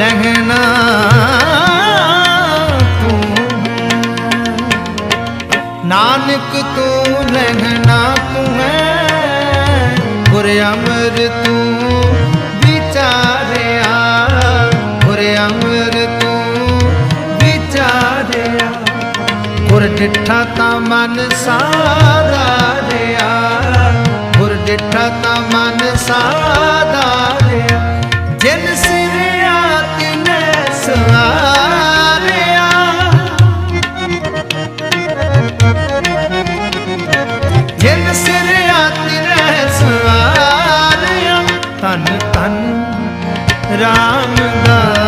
ਲਹਿਣਾ ਤੂੰ ਨਾਨਕ ਤੂੰ ਲਹਿਣਾ ਤੂੰ ਹੈ ਗੁਰ ਅਮਰ ਤੂੰ ਵਿਚਾਰਿਆ ਗੁਰ ਅਮਰ ਤੂੰ ਵਿਚਾਰਿਆ ਗੁਰ ਡਿਠਾ ਤਾਂ ਮਨ ਸਾਰਾ ਰਿਆ ਗੁਰ ਡਿਠਾ ਤਾਂ ਮਨ ਸਾਰਾ ਧਨ ਤਨ ਤਨ ਰਾਮਦਾਸ